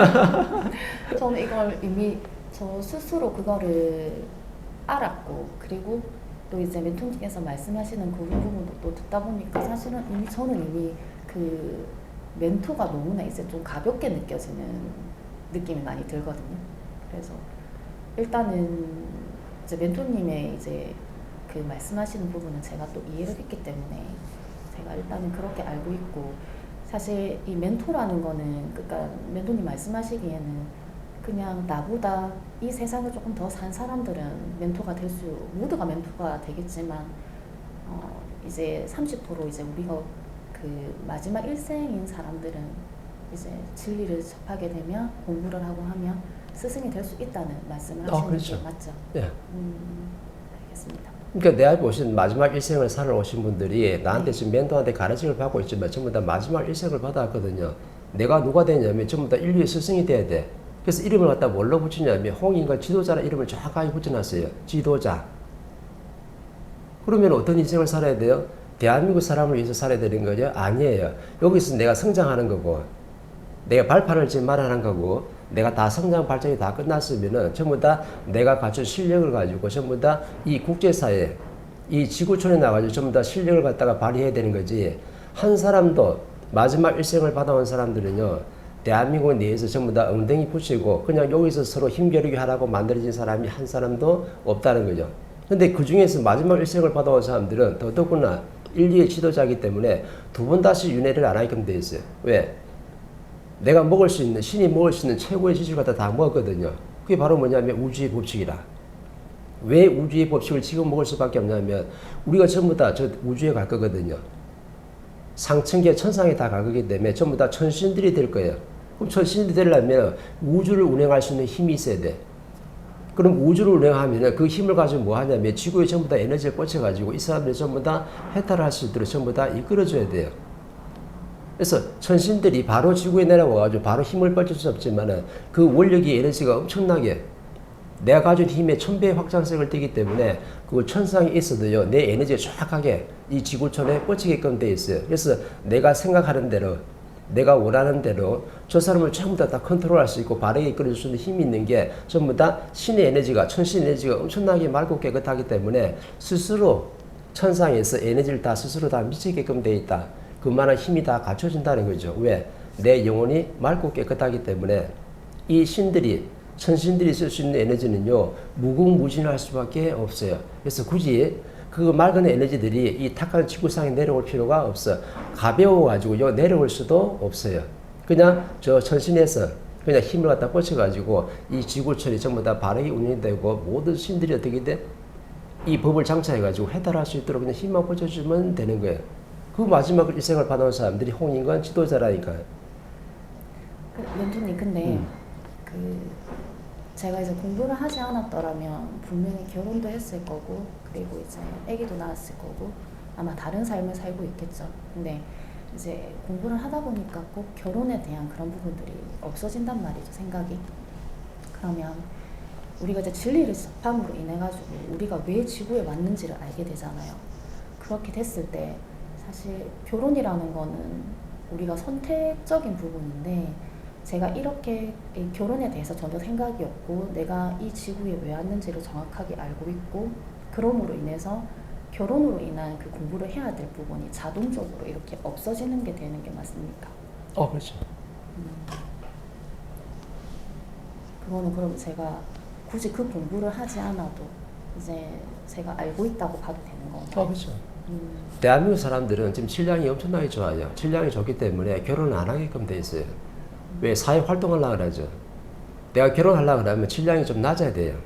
저는 이걸 이미 저 스스로 그거를 알았고 그리고 또 이제 멘토님께서 말씀하시는 그 부분도 또 듣다 보니까 사실은 이미 저는 이미 그 멘토가 너무나 이제 좀 가볍게 느껴지는 느낌이 많이 들거든요. 그래서 일단은 이제 멘토님의 이제 그 말씀하시는 부분은 제가 또 이해를 했기 때문에 제가 일단은 그렇게 알고 있고 사실 이 멘토라는 거는 그러니까 멘토님 말씀하시기에는 그냥 나보다 이 세상을 조금 더 산 사람들은 멘토가 될 수 모두가 멘토가 되겠지만 어 이제 30% 이제 우리가 그 마지막 일생인 사람들은 이제 진리를 접하게 되면 공부를 하고 하면 스승이 될 수 있다는 말씀을 아, 하시는 그렇죠. 게 맞죠? 예. 음, 알겠습니다. 그러니까 내 앞에 오신 마지막 일생을 살아오신 분들이 나한테 지금 멘토한테 가르침을 받고 있지만 전부 다 마지막 일생을 받았거든요. 내가 누가 되냐면 전부 다 인류의 스승이 돼야 돼. 그래서 이름을 갖다 뭘로 붙이냐면 홍인과 지도자라는 이름을 정확하게 붙여놨어요. 지도자. 그러면 어떤 인생을 살아야 돼요? 대한민국 사람을 위해서 살아야 되는 거죠? 아니에요. 여기서 내가 성장하는 거고, 내가 발판을 지금 말하는 거고, 내가 다 성장 발전이 다 끝났으면은 전부 다 내가 갖춘 실력을 가지고 전부 다 이 국제사회, 이 지구촌에 나가지고 전부 다 실력을 갖다가 발휘해야 되는 거지. 한 사람도 마지막 일생을 받아온 사람들은요, 대한민국 내에서 전부 다 엉덩이 붙이고 그냥 여기서 서로 힘겨루기 하라고 만들어진 사람이 한 사람도 없다는 거죠. 근데 그 중에서 마지막 일생을 받아온 사람들은 더더구나 인류의 지도자이기 때문에 두 번 다시 윤회를 안 하게끔 돼 있어요. 왜? 내가 먹을 수 있는, 신이 먹을 수 있는 최고의 지식을 갖다 다 먹었거든요. 그게 바로 뭐냐면 우주의 법칙이라. 왜 우주의 법칙을 지금 먹을 수밖에 없냐면 우리가 전부 다 저 우주에 갈 거거든요. 상층계 천상에 다 갈 거기 때문에 전부 다 천신들이 될 거예요. 그럼 천신들이 되려면 우주를 운행할 수 있는 힘이 있어야 돼. 그럼 우주를 운행하면 그 힘을 가지고 뭐 하냐면 지구에 전부 다 에너지를 꽂혀가지고 이 사람들이 전부 다 해탈을 할수 있도록 전부 다 이끌어줘야 돼요. 그래서 천신들이 바로 지구에 내려와가지고 바로 힘을 뻗칠 수 없지만은 그 원력이 에너지가 엄청나게 내가 가진 힘의 천배 확장성을 띠기 때문에 그 천상에 있어도요 내 에너지가 정확하게 이 지구촌에 뻗치게끔 돼 있어요. 그래서 내가 생각하는 대로 내가 원하는 대로 저 사람을 전부 다, 다 컨트롤할 수 있고 바르게 이끌어줄 수 있는 힘이 있는 게 전부 다 신의 에너지가 천신 에너지가 엄청나게 맑고 깨끗하기 때문에 스스로 천상에서 에너지를 다 스스로 다 미치게끔 돼 있다. 그만한 힘이 다 갖춰진다는 거죠. 왜? 내 영혼이 맑고 깨끗하기 때문에 이 신들이 천신들이 쓸 수 있는 에너지는요 무궁무진할 수밖에 없어요. 그래서 굳이 그 맑은 에너지들이 이 탁한 지구상에 내려올 필요가 없어. 가벼워가지고요 내려올 수도 없어요. 그냥 저 천신에서 그냥 힘을 갖다 뻗쳐가지고 이 지구촌이 전부 다 바르게 운영되고 모든 신들이 어떻게 돼? 이 법을 장착해가지고 해달할 수 있도록 그냥 힘만 꽂혀주면 되는 거예요. 그 마지막 일생을 받아온 사람들이 홍인관 지도자라니까요. 그, 멘토님 근데 음. 그 제가 이제 공부를 하지 않았더라면 분명히 결혼도 했을 거고 그리고 이제 아기도 낳았을 거고 아마 다른 삶을 살고 있겠죠. 근데 이제 공부를 하다 보니까 꼭 결혼에 대한 그런 부분들이 없어진단 말이죠 생각이. 그러면 우리가 이제 진리를 접함으로 인해 가지고 우리가 왜 지구에 왔는지를 알게 되잖아요. 그렇게 됐을 때 사실 결혼이라는 거는 우리가 선택적인 부분인데 제가 이렇게 이 결혼에 대해서 전혀 생각이 없고 내가 이 지구에 왜 왔는지를 정확하게 알고 있고 그럼으로 인해서 결혼으로 인한 그 공부를 해야 될 부분이 자동적으로 이렇게 없어지는 게 되는 게 맞습니까? 어, 그렇죠. 그거는 그럼 제가 굳이 그 공부를 하지 않아도 이제 제가 알고 있다고 봐도 되는 건가요? 어, 그렇죠. 음, 대한민국 사람들은 지금 질량이 엄청나게 좋아요. 질량이 좋기 때문에 결혼을 안 하게끔 돼 있어요. 왜 사회 활동하려고 그러죠. 내가 결혼하려고 그러면 질량이 좀 낮아야 돼요.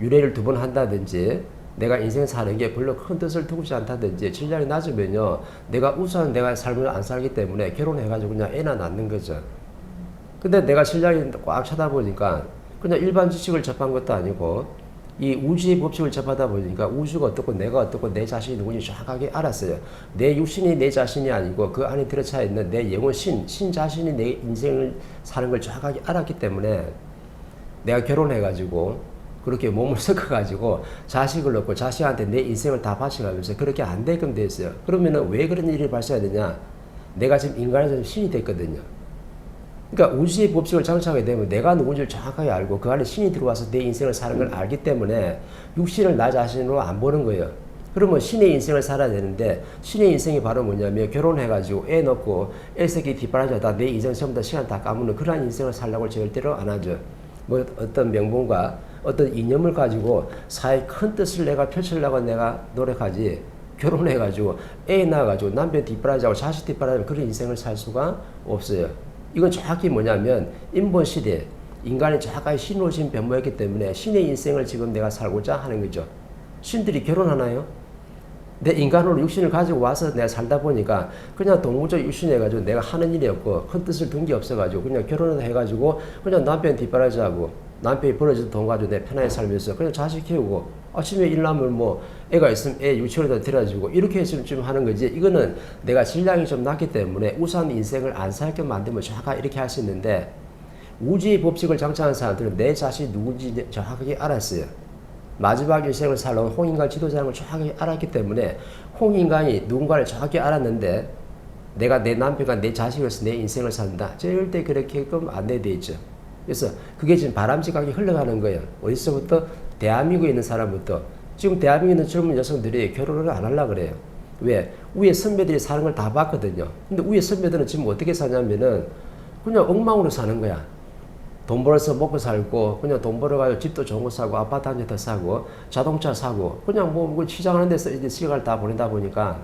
유래를 두 번 한다든지 내가 인생 사는 게 별로 큰 뜻을 두고지 않다든지 질량이 낮으면요 내가 우선 내가 삶을 안 살기 때문에 결혼해가지고 그냥 애나 낳는 거죠. 근데 내가 질량이 꽉 차다 보니까 그냥 일반 지식을 접한 것도 아니고 이 우주의 법칙을 접하다 보니까 우주가 어떻고 내가 어떻고 내 자신이 누군지 정확하게 알았어요. 내 육신이 내 자신이 아니고 그 안에 들어차 있는 내 영혼 신, 신 자신이 내 인생을 사는 걸 정확하게 알았기 때문에 내가 결혼해가지고 그렇게 몸을 섞어가지고 자식을 낳고 자식한테 내 인생을 다 바쳐가면서 그렇게 안 되게끔 돼 있어요. 그러면은 왜 그런 일이 발생하느냐? 내가 지금 인간에서 신이 됐거든요. 그러니까 우주의 법칙을 장착하게 되면 내가 누군지를 정확하게 알고 그 안에 신이 들어와서 내 인생을 사는 걸 알기 때문에 육신을 나 자신으로 안 보는 거예요. 그러면 신의 인생을 살아야 되는데 신의 인생이 바로 뭐냐면 결혼해가지고 애 넣고 애 새끼 뒷바라지다 내 인생 전부 다 시간 다 까먹는 그러한 인생을 살려고 절대로 안 하죠. 뭐 어떤 명분과 어떤 이념을 가지고 사회 큰 뜻을 내가 펼치려고 내가 노력하지 결혼해가지고 애 낳아가지고 남편 뒷바라지하고 자식 뒷바라지하고 그런 인생을 살 수가 없어요. 이건 정확히 뭐냐면 인본 시대 인간이 정확하게 신으로 진 변모했기 때문에 신의 인생을 지금 내가 살고자 하는 거죠. 신들이 결혼하나요? 내 인간으로 육신을 가지고 와서 내가 살다 보니까 그냥 동물적 육신 해가지고 내가 하는 일이 없고 큰 뜻을 둔 게 없어가지고 그냥 결혼을 해가지고 그냥 남편 뒷바라지하고 남편이 벌어진 돈 가지고 내 편하게 살면서 그냥 자식 키우고 아침에 일나면 뭐 애가 있으면 애 유치원에다 데려주고 이렇게 지금 좀 하는 거지 이거는 내가 질량이 좀 낮기 때문에 우선 인생을 안 살게 만들면 정확하게 이렇게 할 수 있는데 우주의 법칙을 장착한 사람들은 내 자신이 누군지 정확하게 알았어요. 마지막 일생을 살아온 홍인간 지도자를 정확하게 알았기 때문에 홍인간이 누군가를 정확히 알았는데 내가 내 남편과 내 자식으로서 내 인생을 산다. 절대 그렇게끔 안내돼 있죠. 그래서 그게 지금 바람직하게 흘러가는 거예요. 어디서부터 대한민국에 있는 사람부터 지금 대한민국에 있는 젊은 여성들이 결혼을 안 하려고 그래요. 왜? 위에 선배들이 사는 걸 다 봤거든요. 근데 위에 선배들은 지금 어떻게 사냐면은 그냥 엉망으로 사는 거야. 돈 벌어서 먹고 살고 그냥 돈 벌어가지고 집도 좋은 거 사고 아파트 한 채 더 사고 자동차 사고 그냥 뭐 시장하는 데서 이제 시간을 다 보내다 보니까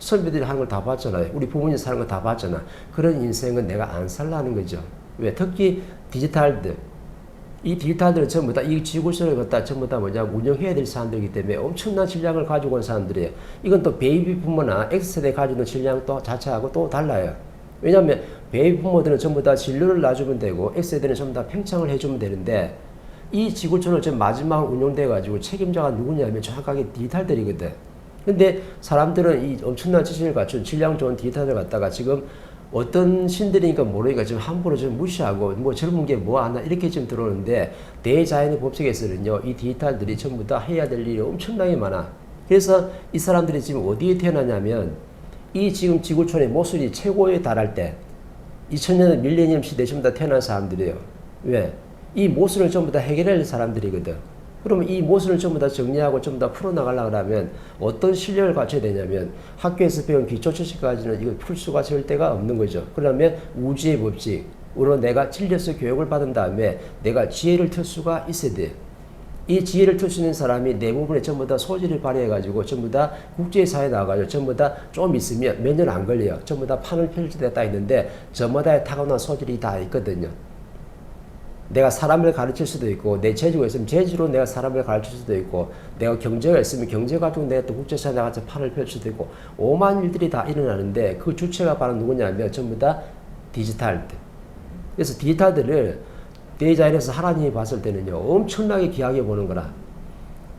선배들이 하는 걸 다 봤잖아요. 우리 부모님 사는 거다 봤잖아. 그런 인생은 내가 안 살라는 거죠. 왜? 특히 디지털들. 이 디지털들은 전부 다 이 지구촌을 갖다 전부 다 뭐냐 운영해야 될 사람들이기 때문에 엄청난 질량을 가지고 온 사람들이에요. 이건 또 베이비 부모나 X세대 가지고 있는 질량 또 자체하고 또 달라요. 왜냐하면 베이비 부모들은 전부 다 진료를 놔주면 되고 X세대는 전부 다 팽창을 해주면 되는데 이 지구촌을 지금 마지막 운영돼 가지고 책임자가 누구냐면 정확하게 디지털들이거든. 근데 사람들은 이 엄청난 지식을 갖춘 질량 좋은 디지털을 갖다가 지금 어떤 신들이니까 모르니까 지금 함부로 좀 무시하고 뭐 젊은 게 뭐 하나 이렇게 지금 들어오는데 대자연의 법칙에서는요 이 디지털들이 전부 다 해야 될 일이 엄청나게 많아. 그래서 이 사람들이 지금 어디에 태어나냐면 이 지금 지구촌의 모순이 최고에 달할 때 2000년 밀레니엄 시대 전부 다 태어난 사람들이에요. 왜? 이 모순을 전부 다 해결할 사람들이거든. 그러면 이 모순을 전부 다 정리하고 전부 다 풀어나가려고 하면 어떤 실력을 갖춰야 되냐면 학교에서 배운 기초 지식까지는 이걸 풀 수가 절대가 없는 거죠. 그러면 우주의 법칙으로 내가 진리에서 교육을 받은 다음에 내가 지혜를 틀 수가 있어야 돼. 이 지혜를 틀 수 있는 사람이 대부분의 전부 다 소질을 발휘해가지고 전부 다 국제사회에 나가가지고 전부 다 좀 있으면 몇 년 안 걸려요. 전부 다 판을 펼칠 때가 있는데 저마다의 타고난 소질이 다 있거든요. 내가 사람을 가르칠 수도 있고 내 재주가 있으면 재주로 내가 사람을 가르칠 수도 있고 내가 경제가 있으면 경제 가지고 내가 또 국제사회에 나가서 판을 펼칠 수도 있고 오만 일들이 다 일어나는데 그 주체가 바로 누구냐면 전부 다 디지털들. 그래서 디지털들을 대자연에서 하나님이 봤을 때는요 엄청나게 귀하게 보는 거라.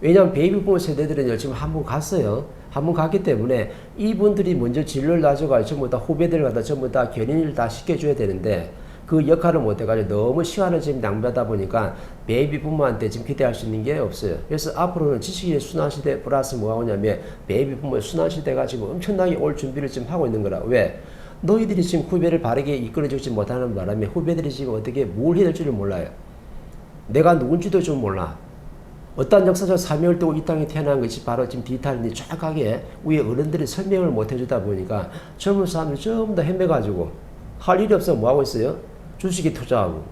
왜냐하면 베이비 부모 세대들은요 지금 한번 갔어요. 한 번 갔기 때문에 이분들이 먼저 진로를 놔줘가지고 전부 다 후배들 갖다 전부 다 견인을 다 시켜줘야 되는데 그 역할을 못해가지고 너무 시간을 지금 낭비하다 보니까 베이비 부모한테 지금 기대할 수 있는 게 없어요. 그래서 앞으로는 지식의 순환시대 플러스 뭐가 오냐면 베이비 부모의 순환시대가 지금 엄청나게 올 준비를 지금 하고 있는 거라. 왜? 너희들이 지금 후배를 바르게 이끌어주지 못하는 바람에 후배들이 지금 어떻게 뭘 해야 될지를 몰라요. 내가 누군지도 좀 몰라. 어떤 역사적 사명을 두고 이 땅에 태어난 것이 바로 지금 디지털이 정확하게 위에 어른들이 설명을 못 해주다 보니까 젊은 사람들이 다 헤매가지고 할 일이 없어 뭐 하고 있어요? 주식에 투자하고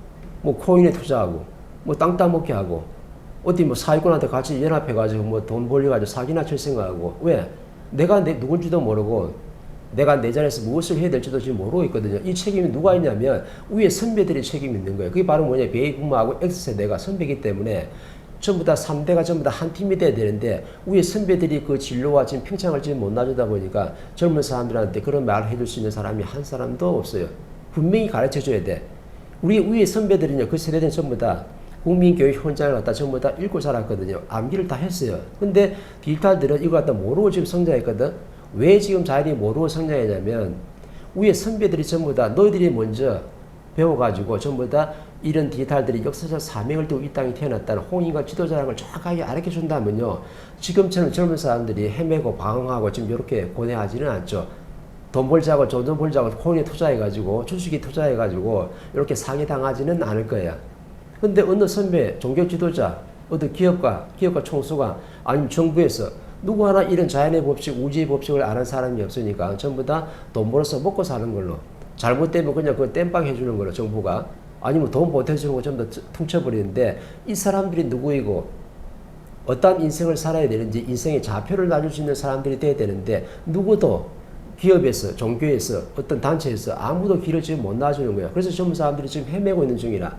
뭐 코인에 투자하고 뭐 땅 따먹기 하고 어디 뭐 사기꾼한테 같이 연합해가지고 뭐 돈 벌려가지고 사기나 칠 생각하고 왜? 내가 내 누군지도 모르고 내가 내 자리에서 무엇을 해야 될지도 지금 모르고 있거든요. 이 책임이 누가 있냐면 위에 선배들이 책임이 있는 거예요. 그게 바로 뭐냐 베이 부모하고 X세대가 선배이기 때문에 전부 다 3대가 전부 다 한 팀이 돼야 되는데 위에 선배들이 그 진로와 지금 평창을 지금 못 놔주다 보니까 젊은 사람들한테 그런 말을 해줄 수 있는 사람이 한 사람도 없어요. 분명히 가르쳐 줘야 돼. 우리 위에 선배들은요, 그 세대는 전부 다 국민교육 현장을 갖다 전부 다 읽고 자랐거든요. 암기를 다 했어요. 근데 디지털들은 이거 갖다 모르고 지금 성장했거든. 왜 지금 자연이 모르고 성장했냐면 위에 선배들이 전부 다 너희들이 먼저 배워가지고 전부 다 이런 디지털들이 역사적 사명을 두고 이 땅에 태어났다는 홍인과 지도자라는 걸 정확하게 알려 준다면요. 지금처럼 젊은 사람들이 헤매고 방황하고 지금 이렇게 고뇌하지는 않죠. 돈 벌자고 돈좀 벌자고 코인에 투자해가지고 주식에 투자해가지고 이렇게 사기당하지는 않을 거야. 근데 어느 선배, 종교 지도자, 어느 기업가, 기업가 총수가 아니면 정부에서 누구 하나 이런 자연의 법칙, 우주의 법칙을 아는 사람이 없으니까 전부 다 돈 벌어서 먹고 사는 걸로. 잘못되면 그냥 그 땜빵 해주는 걸로 정부가. 아니면 돈 보태주는 거 전부 다 퉁쳐버리는데 이 사람들이 누구이고 어떤 인생을 살아야 되는지 인생의 좌표를 놔줄 수 있는 사람들이 돼야 되는데 누구도 기업에서 종교에서 어떤 단체에서 아무도 길을 지금 못 놔주는 거야. 그래서 전부 사람들이 지금 헤매고 있는 중이라.